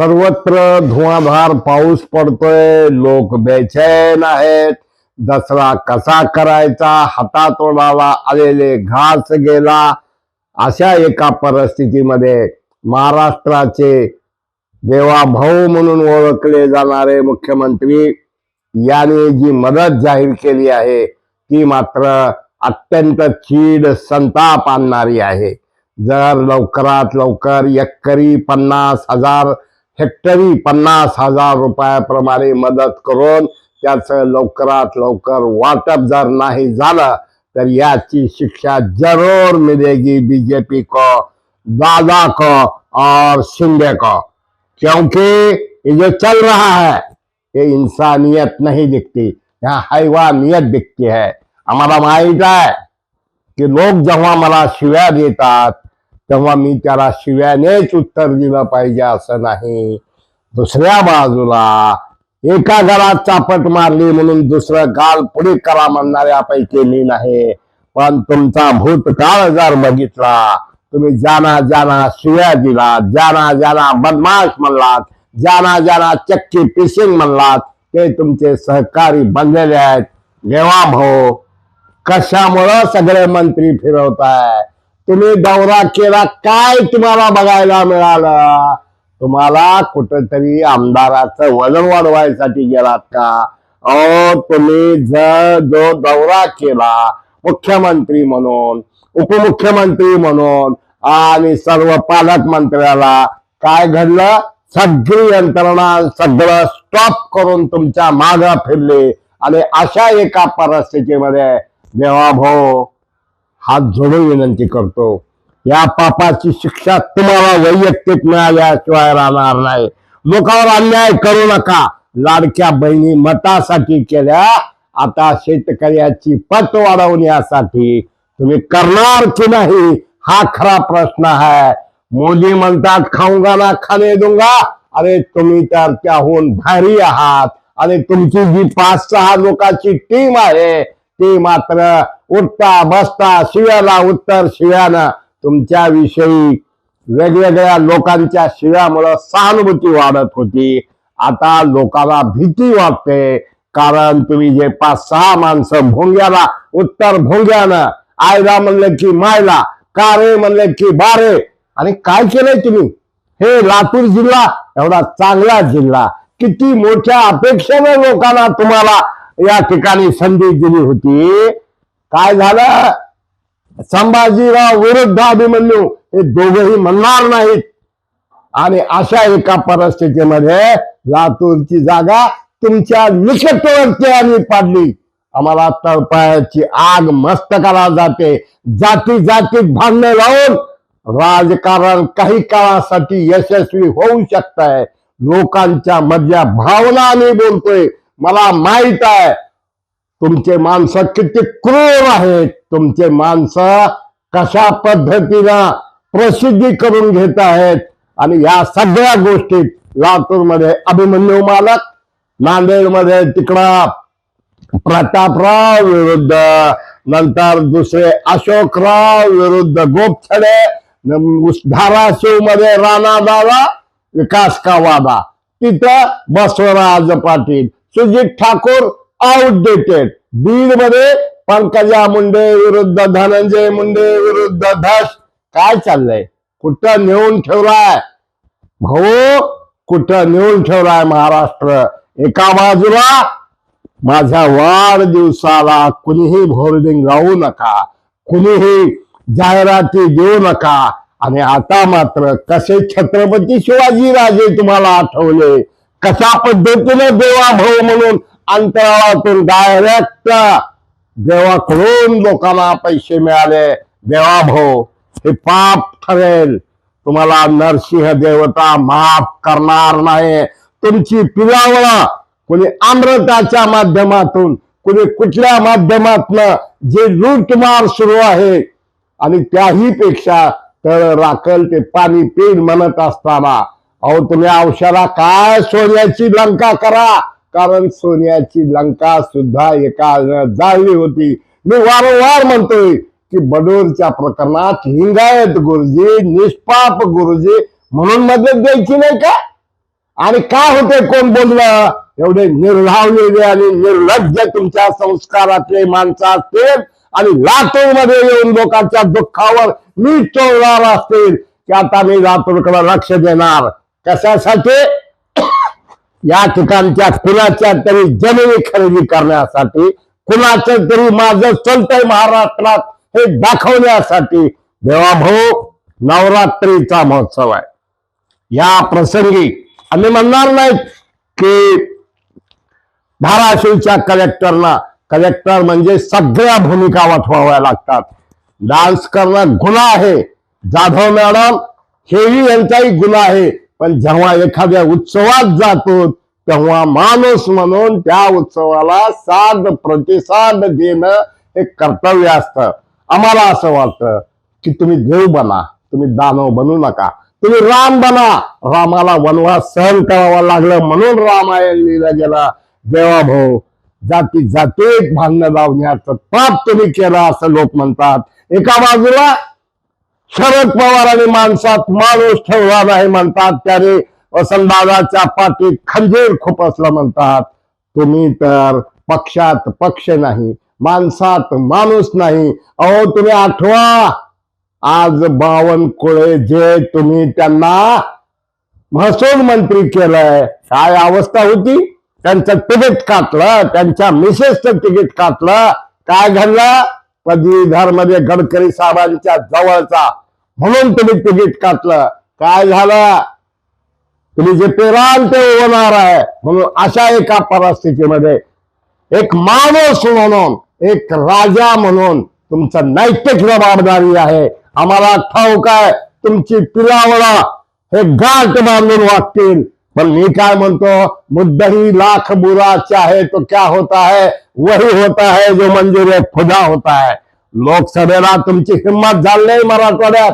सर्वत्र धुवाधार पाऊस पडतोय लोक बेचैन आहेत. दसरा कसा करायचा हातातोडाला आलेले घास गेला अशा एका परिस्थितीमध्ये महाराष्ट्राचे देवाभाऊ म्हणून ओळखले जाणारे मुख्यमंत्री यांनी जी मदत जाहीर केली आहे ती मात्र अत्यंत चीड संताप आणणारी आहे. जर लवकरात लवकर एकरी पन्नास हजार हेक्टरी पन्नास हज़ार रुपयाप्रमाणे मदत करून त्याचं लवकरात लवकर वाटप जर नाही याची शिक्षा ज़रूर मिलेगी बीजेपी को दादा को और शिंदे को क्योंकि ये जो चल रहा है, ये इंसानियत नहीं दिखती, यहाँ हैवानियत दिखती है। हमारा माहित आहे की लोक जेव्हा मला शिव्या देतात तेव्हा मी त्याला शिव्यानेच उत्तर दिलं पाहिजे असं नाही. दुसऱ्या बाजूला एका घरात चापट मारली म्हणून दुसरं गाल पुढे करा म्हणणाऱ्यापैकी मी नाही. पण तुमचा भूतकाळ जर बघितला तुम्ही जाना जाना शिव्या दिला जाना जाना बदमाश म्हणलात जाना जाना चक्की पिशिंग म्हणलात ते तुमचे सहकारी बनलेले आहेत. देवा भाऊ कशामुळं सगळे मंत्री फिरवताय? तुम्ही दौरा केला काय तुम्हाला बघायला मिळालं? तुम्हाला कुठंतरी आमदाराचं वजन वाढवायसाठी गेलात का? अहो तुम्ही जो दौरा केला मुख्यमंत्री म्हणून उपमुख्यमंत्री म्हणून आणि सर्व पालकमंत्र्याला काय घडलं? सगळी यंत्रणा सगळं स्टॉप करून तुमच्या माग फिरले. आणि अशा एका परिस्थितीमध्ये देवा भाऊ हात जोडून विनंती करतो या पापाची शिक्षा तुम्हाला वैयक्तिक मिळाल्याशिवाय राहणार नाही. लोकांवर अन्याय करू नका. लाडक्या बहिणी मतासाठी केल्या आता शेतकऱ्याची पत वाढवण्यासाठी तुम्ही करणार की नाही हा खरा प्रश्न आहे. मोदी म्हणतात खाऊंगा ना खाणे दूंगा. अरे तुम्ही तर त्याहून भारी आहात. आणि तुमची जी पाच सहा लोकांची टीम आहे ती मात्र उठता बसता शिव्याला उत्तर शिव्यानं तुमच्या विषयी वेगवेगळ्या लोकांच्या शिव्यामुळं सहानुभूती वाढत होती. आता लोकांना भीती वाटते कारण तुम्ही जे पाच सहा माणसं भोंग्याला उत्तर भोंग्यानं आयला म्हणले की मायला कारे म्हणले की बारे आणि काय केलंय तुम्ही? हे लातूर जिल्हा एवढा चांगला जिल्हा. किती मोठ्या अपेक्षेने लोकांना तुम्हाला या ठिकाणी संधी दिली होती. काय झालं? संभाजीराव विरुद्ध अभिमन्यू हे दोघही म्हणणार नाहीत. आणि अशा एका परिस्थितीमध्ये लातूरची जागा तुमच्या निकटवर्ती आम्ही पाडली. आम्हाला तळपायाची आग मस्तकाला जाते. जाती जातीत भांडणे लावून राजकारण काही काळासाठी यशस्वी होऊ शकत लोकांच्या मधल्या भावना आम्ही बोलतोय. मला माहीत आहे तुमचे माणसं किती क्रूर आहेत. तुमचे माणसं कशा पद्धतीनं प्रसिद्धी करून घेत आहेत. आणि या सगळ्या गोष्टीत लातूरमध्ये अभिमन्यू मालक नांदेडमध्ये तिकडं प्रतापराव विरुद्ध नंतर दुसरे अशोकराव विरुद्ध गोपछडे धाराशिवमध्ये राणा दादा विकास का वादा? तिथं बसवराज पाटील. सुजित ठाकूर आउटडेटेड बीडमध्ये पंकजा मुंडे विरुद्ध धनंजय मुंडे विरुद्ध धस. काय चाललंय? कुठं नेऊन ठेवलाय? भाऊ कुठं नेऊन ठेवलाय महाराष्ट्र? एका बाजूला माझ्या वाढदिवसाला कुणीही होर्डिंग लावू नका कुणीही जाहिराती देऊ नका. आणि आता मात्र कसे छत्रपती शिवाजी राजे तुम्हाला आठवले? कशा पद्धतीने देवा म्हणून अंतराळातून डायरेक्ट देवाकडून लोकांना पैसे मिळाले. देवा भाऊ हे पाप ठरेल. तुम्हाला नरसिंह देवता माफ करणार नाही. तुमची पिलावळा कोणी अमृताच्या माध्यमातून कोणी कुठल्या माध्यमातनं जे लूटमार सुरू आहे. आणि त्याही पेक्षा तर राखल ते पाणी पेन म्हणत असताना अहो तुम्ही अंशाला काय सोन्याची लंका करा. कारण सोन्याची लंका सुद्धा एका जाळली होती. मी वारंवार म्हणतोय की बडोरच्या प्रकरणात लिंगायत गुरुजी निष्पाप गुरुजी म्हणून मदत द्यायची नाही का? आणि काय होते कोण बोललं एवढे निर्धावलेले आणि निर्लज्ज तुमच्या संस्कारातले माणसं असतील आणि लातूरमध्ये येऊन लोकांच्या दुःखावर मी चोरणार असतील की आता मी लातूरकडे लक्ष देणार. कशासाठी? या ठिकाणच्या कुणाच्या तरी जमिनी खरेदी करण्यासाठी कुणाचं तरी माझं चलतंय महाराष्ट्रात हे दाखवण्यासाठी. देवाभाऊ नवरात्रीचा महोत्सव आहे. या प्रसंगी आम्ही म्हणणार नाही की धाराशिवच्या कलेक्टरना कलेक्टर म्हणजे सगळ्या भूमिका वठवाव्या लागतात. डान्स करणं गुन्हा आहे. जाधव मॅडम हेही यांचाही गुन्हा आहे. पण जेव्हा एखाद्या उत्सवात जातो तेव्हा माणूस म्हणून त्या उत्सवाला साध प्रतिसाद देणं हे कर्तव्य असतं. आम्हाला असं वाटतं की तुम्ही देव बना तुम्ही दानव बनू नका. तुम्ही राम बना. रामाला वनवास सहन करावा लागलं म्हणून रामायण लिहिलं गेलं. देवा भाऊ जाती जातीत भांडणं लावण्याचं पाप तुम्ही केलं असं लोक म्हणतात. एका बाजूला शरद पवारांनी माणसात माणूस ठेवला नाही म्हणतात. त्याने वसंतदादाच्या पाठीत खंजीर खुपसला म्हणतात. तुम्ही तर पक्षात पक्ष नाही माणसात माणूस नाही. अहो तुम्ही आठवा. आज बावनकुळे जे तुम्ही त्यांना महसूल मंत्री केलंय काय अवस्था होती? त्यांचं तिकीट काटलं त्यांच्या मिसेसचं तिकीट काटलं काय घडलं? पदवीधरमध्ये गडकरी साहेबांच्या जवळचा. म्हणून तुम्ही तिकीट काटलं काय झालं? तुम्ही जे पेराल ते होणार आहे. म्हणून अशा एका परिस्थितीमध्ये एक माणूस म्हणून एक राजा म्हणून तुमचं नैतिक जबाबदारी आहे. आम्हाला ठाऊक आहे तुमची पिलावळा हे गाठ बांधून वागतील पण मी काय म्हणतो मुद्दही लाख बुरा चाहे तो क्या होता है? वही होता है जो मंजूर खुदा होता है. लोकसभेला तुमची हिंमत झाली नाही मराठवाड्यात.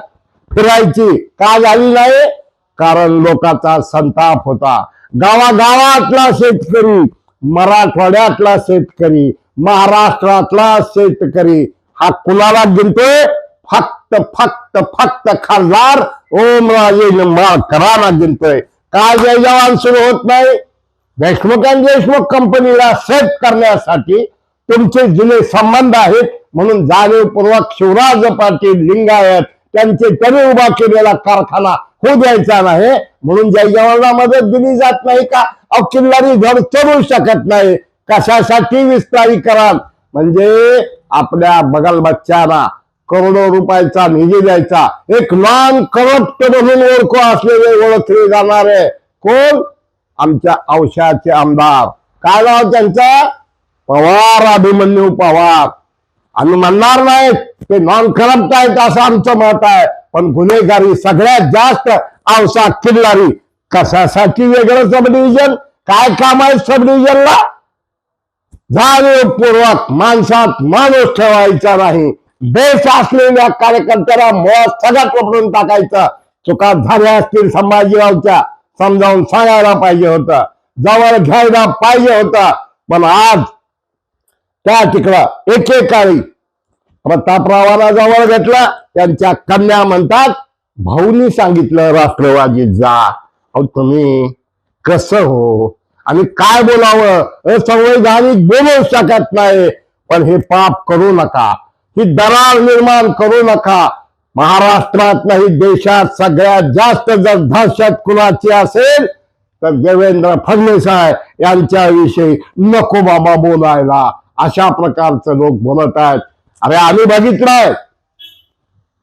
फिरायची का झाली नाही? कारण लोकांचा संताप होता. गावागावातला शेतकरी मराठवाड्यातला शेतकरी महाराष्ट्रातला शेतकरी हा कुणाला गिनतोय? फक्त फक्त फक्त खासदार ओमराजे निंबाळकरांना गिनतोय. का जय जवान सुरू होत नाही. देशमुख अँड देशमुख कंपनीला सेट करण्यासाठी तुमचे जुने संबंध आहेत म्हणून जाणीवपूर्वक शिवराज पाटील लिंगायत त्यांचे त्यांनी उभा केलेला कारखाना होऊ द्यायचा नाही. म्हणून जय जवानला मदत दिली जात नाही का? अहो किल्लारी धड चढू शकत नाही. कशासाठी विस्तारीकरण? म्हणजे आपल्या बगल बच्चांना करोडो रुपयाचा निधी द्यायचा. एक नॉन करप्ट म्हणून ओळखू असलेले ओळखले जाणारे कोण? आमच्या औषधाचे आमदार. काय नाव त्यांचं? पवार अभिमन्यू पवार. आम्ही म्हणणार नाही ते नॉन करप्ट आहेत असं आमचं मत आहे. पण गुन्हेगारी सगळ्यात जास्त औसा किल्लारी. कशासाठी वेगळं सब डिव्हिजन काय काम आहे सब डिव्हिजनला जाणीवपूर्वक माणसात माणूस ठेवायचा नाही. देश असलेल्या कार्यकर्त्याला मुळात सगळ्यात वापरून टाकायचं. चुका झाल्या असतील संभाजीरावच्या. समजावून सांगायला पाहिजे होत. जवळ घ्यायला पाहिजे होत. पण आज त्या तिकडं एकेकाळी प्रतापरावाला जवळ घेतला. त्यांच्या कन्या म्हणतात भाऊनी सांगितलं राष्ट्रवादी जा. अहो तुम्ही कस हो? आणि काय बोलावं? असंवैधानिक बोलू शकत नाही. पण हे पाप करू नका. ही दरार निर्माण करू नका. महाराष्ट्रात नाही देशात सगळ्यात जास्त जर दहशत कुणाची असेल तर देवेंद्र फडणवीस आहे. यांच्याविषयी नको बाबा बोलायला. अशा प्रकारचे लोक बोलत आहेत. अरे आम्ही बघितलंय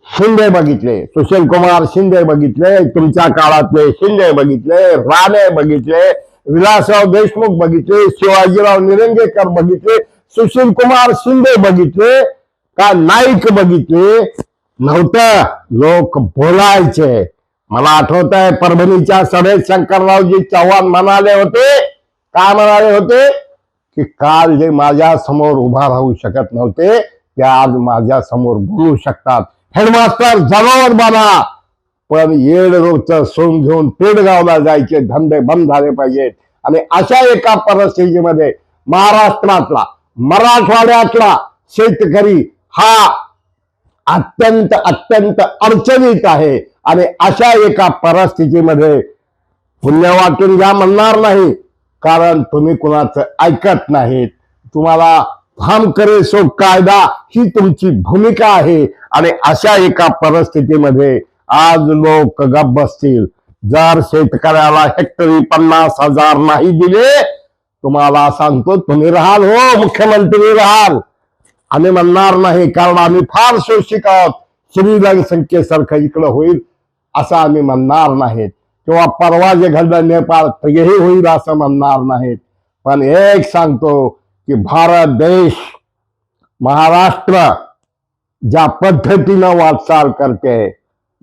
शिंदे बघितले. सुशील कुमार शिंदे बघितले. तुमच्या काळातले शिंदे बघितले. राणे बघितले. विलासराव देशमुख बघितले. शिवाजीराव निरंगेकर बघितले. सुशील कुमार शिंदे बघितले. का नाईक बघितले? नव्हतं. लोक बोलायचे. मला आठवत आहे परभणीच्या सभेत शंकररावजी चव्हाण म्हणाले होते का म्हणाले होते? की काल जे माझ्यासमोर उभा राहू शकत नव्हते ते आज माझ्यासमोर बोलू शकतात. हेडमास्टर जनावर बना पण येड रोजचं सोन घेऊन पेडगावला जायचे धंदे बंद झाले पाहिजेत. आणि अशा एका परिस्थितीमध्ये महाराष्ट्रातला मराठवाड्यातला शेतकरी हा अत्यंत अत्यंत अडचणीत आहे. आणि अशा एका परिस्थितीमध्ये पुण्य वाटून घ्या म्हणणार नाही कारण तुम्ही कुणाचं ऐकत नाहीत. तुम्हाला थांब करे सो कायदा ही तुमची भूमिका आहे. आणि अशा एका परिस्थितीमध्ये आज लोक गप बसतील. जर शेतकऱ्याला हेक्टरी पन्नास हजार नाही दिले तुम्हाला सांगतो तुम्ही राहाल हो मुख्यमंत्री राहाल. आम्ही म्हणणार नाही कारण आम्ही फार शोषिक आहोत. श्रीलंकेसारखं इकडं होईल असं आम्ही म्हणणार नाहीत. किंवा परवा जे घडलं नेपाळ तेही होईल असं म्हणणार नाहीत. पण एक सांगतो की भारत देश महाराष्ट्र ज्या पद्धतीनं वाटचाल करते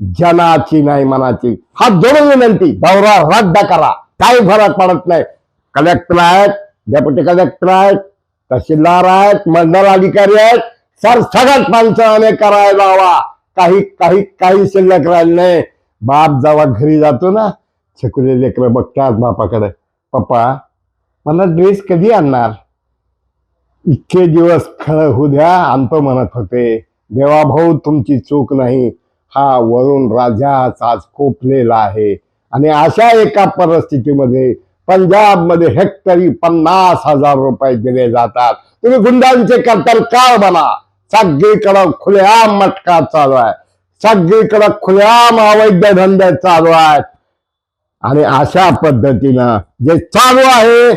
जनाची नाही मनाची. हा जोडून विनंती दौरा रद्द करा. काही फरक पडत नाही. कलेक्टर आहेत डेप्युटी कलेक्टर आहेत तहसीलदार आहेत मंडल अधिकारी आहेत सर सगळ्यात पंचनामे करायला हवा काही काही काही शिल्लक राहिले नाही. बाप जेव्हा घरी जातो ना छकुले लेकरं बघतात बापाकडे. पप्पा मला ड्रेस कधी आणणार? इतके दिवस खळ होऊ द्या आणतो म्हणत होते. देवा भाऊ तुमची चूक नाही. हा वरुण राजाच आज कोपलेला आहे. आणि अशा एका परिस्थितीमध्ये पंजाबमध्ये हेक्टरी पन्नास हजार रुपये दिले जातात. तुम्ही गुंडांचे कर्तल काय बना. सगळीकडं खुलेआम मटका चालू आहे. सगळीकडं खुलेआम अवैध धंदे चालू आहेत. आणि अशा पद्धतीनं जे चालू आहे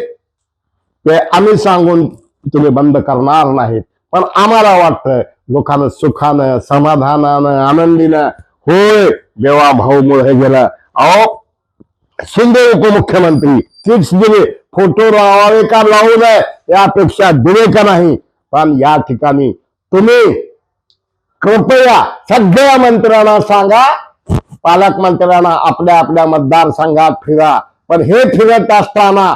ते आम्ही सांगून तुम्ही बंद करणार नाहीत. पण आम्हाला वाटतं लोकांना सुखानं समाधानानं आनंदीनं होय देवा भाऊ मुळे गेलं. अहो शिंदे उपमुख्यमंत्री फिक्स दिले फोटो लावावे का लावू नये यापेक्षा दिले का नाही. पण या ठिकाणी तुम्ही कृपया सगळ्या मंत्र्यांना सांगा पालकमंत्र्यांना आपल्या आपल्या मतदारसंघात फिरा. पण हे फिरत असताना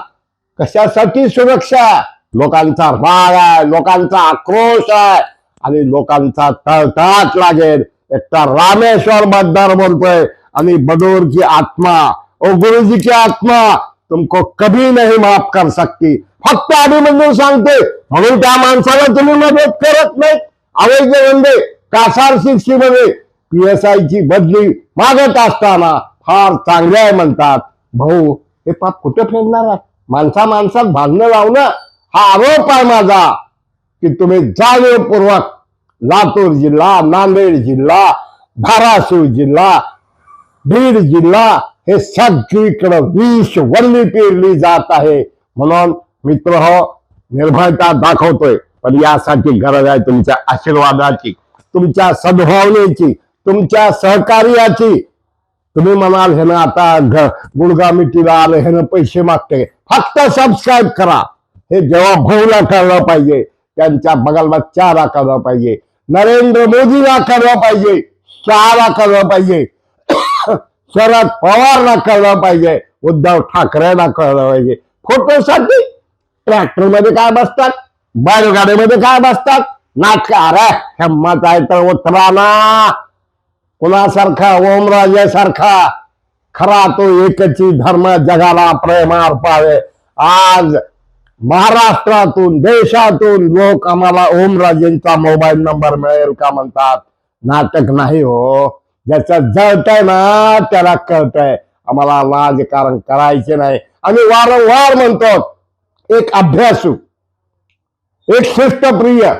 कशासाठी सुरक्षा? लोकांचा राग आहे लोकांचा आक्रोश आहे आणि लोकांचा तळतळाट लागेल. एकटा रामेश्वर मतदार बोलतोय आणि बदोरची आत्मा आत्मा ओ गुरुजी की आत्मा तुमको कभी नहीं माफ कर सकती। फक्त आम्ही सांगते म्हणून त्या माणसाला तुम्ही मदत करत नाही अवैध धंदे कासार शिक्षीमध्ये पी एस ची बदली मागत असताना फार चांगले आहे म्हणतात भाऊ हे पाप कुठे फेडणार आहे? माणसा माणसात भांडणं लावणं हा आरोप आहे माझा की तुम्ही जाणीवपूर्वक लातूर जिल्हा नांदेड जिल्हा धाराशिव जिल्हा बीड जिल्हा हे सगळीकडं विष वल्ली पेरली जात आहे. म्हणून मित्र हो निर्भयता दाखवतोय. पण यासाठी गरज आहे तुमच्या आशीर्वादाची तुमच्या सद्भावनेची तुमच्या सहकार्याची. तुम्ही म्हणाल हे ना आता गुडगा मिटीला आलं हे पैसे मागते. फक्त सबस्क्राईब करा. हे जेव्हा भाऊला कळलं पाहिजे त्यांच्या बगलला चारा कळलं पाहिजे. नरेंद्र मोदीला कळलं पाहिजे चार कळलं पाहिजे. शरद पवारला कळलं पाहिजे उद्धव ठाकरेला कळलं पाहिजे. फोटोसाठी ट्रॅक्टरमध्ये काय बसतात? बैलगाडीमध्ये काय बसतात? नाटक. अरे हेमत आहे तर उतरा ना कुणासारखा? ओमराजासारखा. खरा तो एकची धर्म जगाला प्रेमार पावे आज महाराष्ट्रातून देशातून लोक आम्हाला ओमराजेंचा मोबाईल नंबर मिळेल का म्हणतात? नाटक नाही हो. ज्याचं जळतंय ना त्याला कळतंय. आम्हाला राजकारण करायचे नाही. आम्ही वारंवार म्हणतो एक अभ्यासू एक शिष्टप्रिय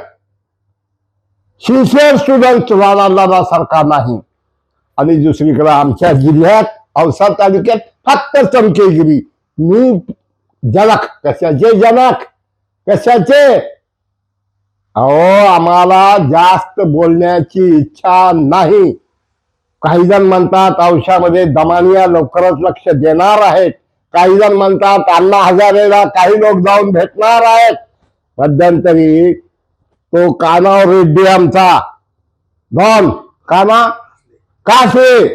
सिन्सिअर स्टुडंट राणा सारखा नाही. आणि दुसरीकडे आमच्या जिल्ह्यात औसा तालुक्यात फक्त चमकेगिरी. मी जनक कशाचे जनक कशाचे? अहो आम्हाला जास्त बोलण्याची इच्छा नाही. काही जण म्हणतात औषधामध्ये दमानिया लवकरच लक्ष देणार आहेत. काही जण म्हणतात अण्णा हजारेला काही लोक जाऊन भेटणार आहेत. मध्यंतरी तो कानाव रेड्डी आमचा. डॉन काना कासले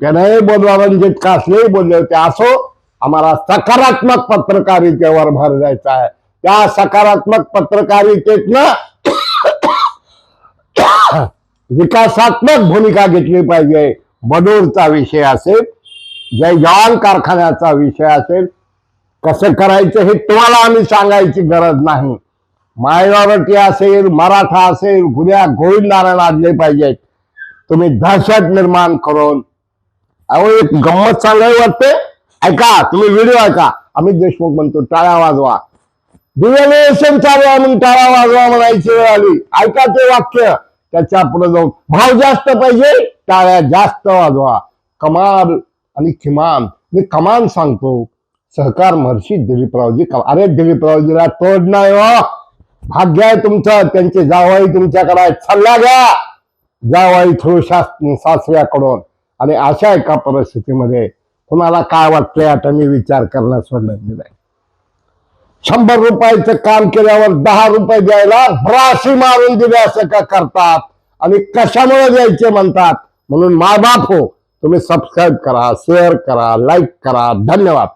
त्याने बोलवा रणजित कासले बोलले होते. असो आम्हाला सकारात्मक पत्रकारितेवर भर द्यायचा आहे. त्या सकारात्मक पत्रकारितेतनं विकासात्मक भूमिका घेतली पाहिजे. बडूरचा विषय असेल जय जवान कारखान्याचा विषय असेल कसं करायचं हे तुम्हाला आम्ही सांगायची गरज नाही. मायनॉरिटी असेल मराठा असेल गुन्ह्या गोविंदाला लादले पाहिजेत. तुम्ही दहशत निर्माण करून अहो एक गंमत सांगावी वाटते? ऐका तुम्ही व्हिडिओ ऐका. अमित देशमुख म्हणतो टाळ्या वाजवा. डिव्हॅल्युएशन चालू म्हणून टाळ्या वाजवा म्हणायची वेळ आली. ऐका ते वाक्य. त्याच्या पुढे जाऊन भाव जास्त पाहिजे टाळ्या जास्त वाजवा. कमाल आणि किमान. मी कमान सांगतो. सहकार महर्षी दिलीपरावजी कमा अरे दिलीपरावजीला तोड नाही हो. भाग्य आहे तुमचं त्यांचे जावाई तुमच्याकडे सल्ला घ्या. जावाई थ्रू शास सासऱ्याकडून. आणि अशा एका परिस्थितीमध्ये कुणाला काय वाटतंय आता मी विचार करणं सोडलं दिलाय शंभर रुपयाचं काम केल्यावर दहा रुपये द्यायला भराशी मारून दिले असं का करतात. आणि कशामुळे द्यायचे म्हणतात? म्हणून मायबाप हो तुम्ही सबस्क्राईब करा शेअर करा लाईक करा. धन्यवाद.